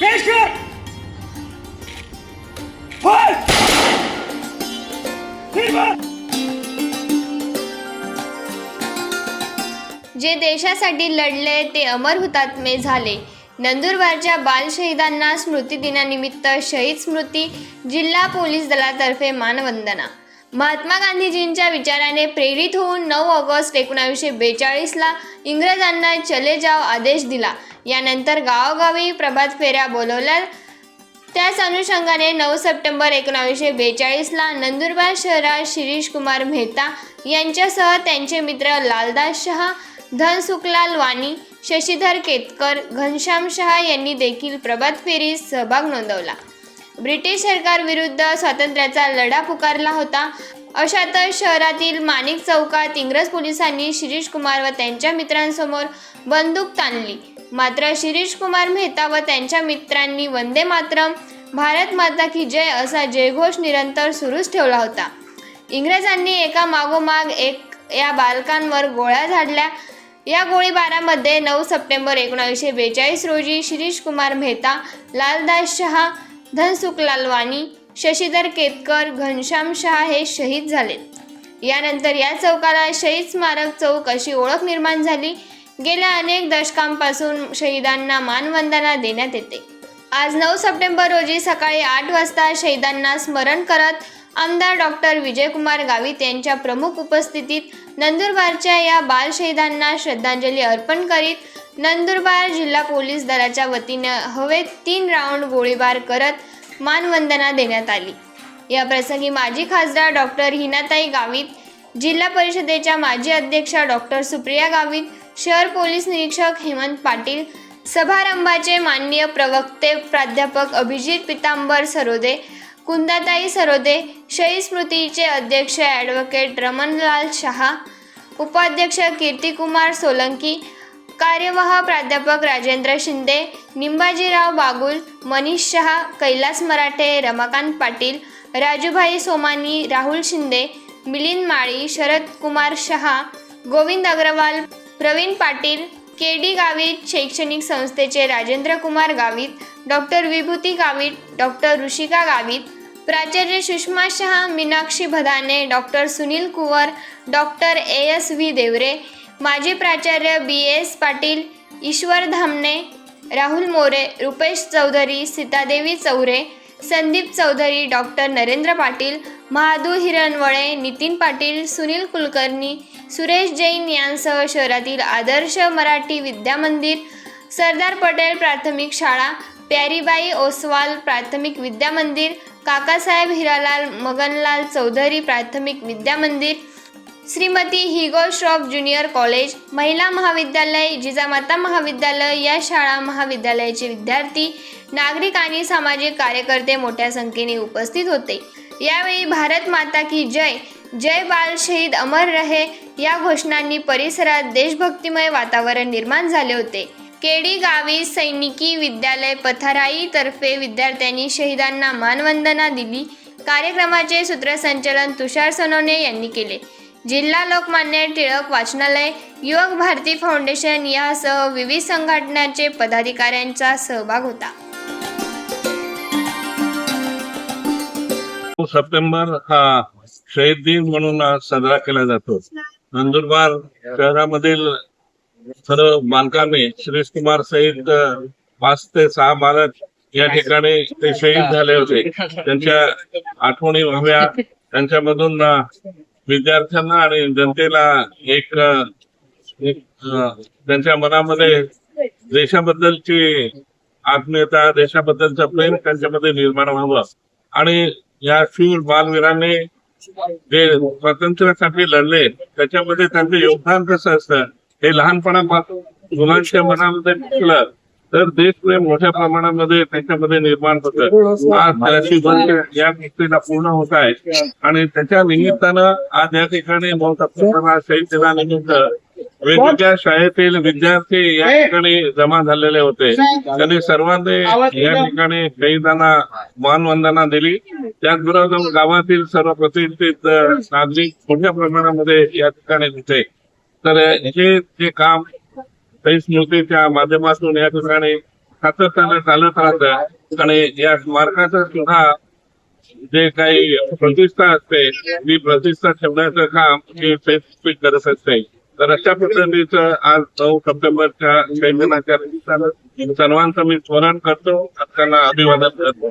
पेश कर जे देशासाठी लढले ते अमर हुतात्मे झाले. नंदुरबारच्या बालशहीदांना स्मृतिदिनानिमित्त शहीद स्मृती जिल्हा पोलीस दलातर्फे मानवंदना. महात्मा गांधीजींच्या विचाराने प्रेरित होऊन नऊ ऑगस्ट एकोणावीसशे बेचाळीसला इंग्रजांना चले जाव आदेश दिला. यानंतर गावोगावी प्रभात फेऱ्या बोलवल्या. त्याच अनुषंगाने नऊ सप्टेंबर एकोणावीसशे बेचाळीसला नंदुरबार शहरात शिरीष कुमार मेहता यांच्यासह त्यांचे मित्र लालदास शहा धनसुखलाल वाणी शशीधर केतकर घनश्याम शहा यांनी देखील प्रभात फेरीत सहभाग नोंदवला. ब्रिटिश सरकारविरुद्ध स्वातंत्र्याचा लढा पुकारला होता. अशातच शहरातील माणिक चौकात इंग्रज पोलिसांनी शिरीष कुमार व त्यांच्या मित्रांसमोर बंदूक ताणली. मात्र शिरीष कुमार मेहता व त्यांच्या मित्रांनी वंदे मातरम भारत माता की जय असा जयघोष निरंतर सुरूच ठेवला होता. इंग्रजांनी एका मागोमाग एक या बालकांवर गोळ्या झाडल्या. या गोळीबारामध्ये नऊ सप्टेंबर एकोणावीसशे बेचाळीस रोजी शिरीष कुमार मेहता लालदास शहा धनसुखलाल वाणी शशीधर केतकर घनश्याम शहा हे शहीद झाले. यानंतर या चौकाला शहीद स्मारक चौक अशी ओळख निर्माण झाली. गेल्या अनेक दशकांपासून शहीदांना मानवंदना देण्यात येते. आज नऊ सप्टेंबर रोजी सकाळी आठ वाजता शहीदांना स्मरण करत आमदार डॉक्टर विजयकुमार गावित यांच्या प्रमुख उपस्थितीत नंदुरबारच्या या बालशहीदांना श्रद्धांजली अर्पण करीत नंदुरबार जिल्हा पोलीस दलाच्या वतीनं हवेत तीन राऊंड गोळीबार करत मानवंदना देण्यात आली. या प्रसंगी माजी खासदार डॉक्टर हिनाताई गावित जिल्हा परिषदेच्या माजी अध्यक्षा डॉक्टर सुप्रिया गावित शहर पोलीस निरीक्षक हेमंत पाटील समारंभाचे माननीय प्रवक्ते प्राध्यापक अभिजित पितांबर सरोदे कुंदाताई सरोदे शहीद स्मृतीचे अध्यक्ष ॲडव्होकेट रमणलाल शहा उपाध्यक्ष कीर्तिकुमार सोलंकी कार्यवाह प्राध्यापक राजेंद्र शिंदे निंबाजीराव बागुल मनीष शहा कैलास मराठे रमाकांत पाटील राजूभाई सोमानी राहुल शिंदे मिलिंद माळी शरद कुमार शहा गोविंद अग्रवाल प्रवीण पाटील के डी गावित शैक्षणिक संस्थेचे राजेंद्र कुमार गावित डॉक्टर विभूती गावित डॉक्टर ऋषिका गावित प्राचार्य Sushma Shah Meenakshi Bhadane doctor Sunil Kuwar doctor A S V Deore माजी प्राचार्य B S Patil Ishwar Dhamane Rahul More Rupesh Chaudhari Sitadevi Chaure Sandeep Chaudhari doctor Narendra Patil Mahadu Hiranwale Nitin Patil Sunil Kulkarni Suresh Jain यांसह शहरातील आदर्श मराठी विद्यामंदिर सरदार पटेल प्राथमिक शाळा प्यारीबाई ओसवाल प्राथमिक विद्यामंदिर काकासाहेब हिरालाल मगनलाल चौधरी प्राथमिक विद्यामंदिर Shrimati Higo Shroff junior college महिला महाविद्यालय जिजामाता महाविद्यालय या शाळा महाविद्यालयाचे विद्यार्थी नागरिक आणि सामाजिक कार्यकर्ते मोठ्या संख्येने उपस्थित होते. यावेळी भारत माता की जय जय बाल शहीद अमर रहे या घोषणांनी परिसरात देशभक्तिमय वातावरण निर्माण झाले होते. केडी गावी सैनिकी विद्यालय पथाराई तर्फे विद्यार्थ्यांनी शहीदांना मानवंदना दिली. कार्यक्रमाचे सूत्रसंचलन तुषार सोनवणे यांनी केले. जिल्हा लोकमान्य टिळक वाचनालय युवक भारती फाउंडेशन यासह विविध संघटनांचे पदाधिकाऱ्यांचा सहभाग होता. सप्टेंबर हा शहीद दिन म्हणून साजरा केला जातो. नंदुरबार शहरामधील सर्व बांधकामे श्री कुमार सहित पाच ते सहा बालक या ठिकाणी ते शहीद झाले होते. त्यांच्या आठवणी व्हाव्या. त्यांच्यामधून विद्यार्थ्यांना आणि जनतेला एक त्यांच्या मनामध्ये देशाबद्दलची आत्मीयता देशाबद्दलचं प्रेम त्यांच्यामध्ये निर्माण व्हावं. आणि या शूर बालवीरांनी जे स्वातंत्र्यासाठी लढले त्याच्यामध्ये त्यांचं योगदान कसं असतं हे लहानपणापासून मुलांच्या मनामध्ये तर देशप्रेम मोठ्या प्रमाणामध्ये त्याच्यामध्ये निर्माण होतं आज त्याची या गोष्टीला पूर्ण होत आहे आणि त्याच्या निमित्तानं आज या ठिकाणी सप्टेंबर शहीद दिनानिमित्त वेगवेगळ्या शाळेतील विद्यार्थी या ठिकाणी जमा झालेले होते. त्यांनी सर्वांनी या ठिकाणी शहीदांना मानवंदना दिली. त्याचबरोबर गावातील सर्व प्रतिष्ठित नागरिक मोठ्या प्रमाणामध्ये या ठिकाणी होते तर हे जे काम सहिष्णुतेच्या स्मृतीच्या माध्यमातून या ठिकाणी सातत्यानं चालत राहत. आणि या स्मारकाचं सुद्धा जे काही प्रतिष्ठा असते ती प्रतिष्ठा ठेवण्याचं काम हे फेसबुक करत असते. तर अशा पद्धतीचं आज नऊ सप्टेंबरच्या शैक्षणाच्या सर्वांचं मी स्मरण करतो. त्यांना अभिवादन करतो.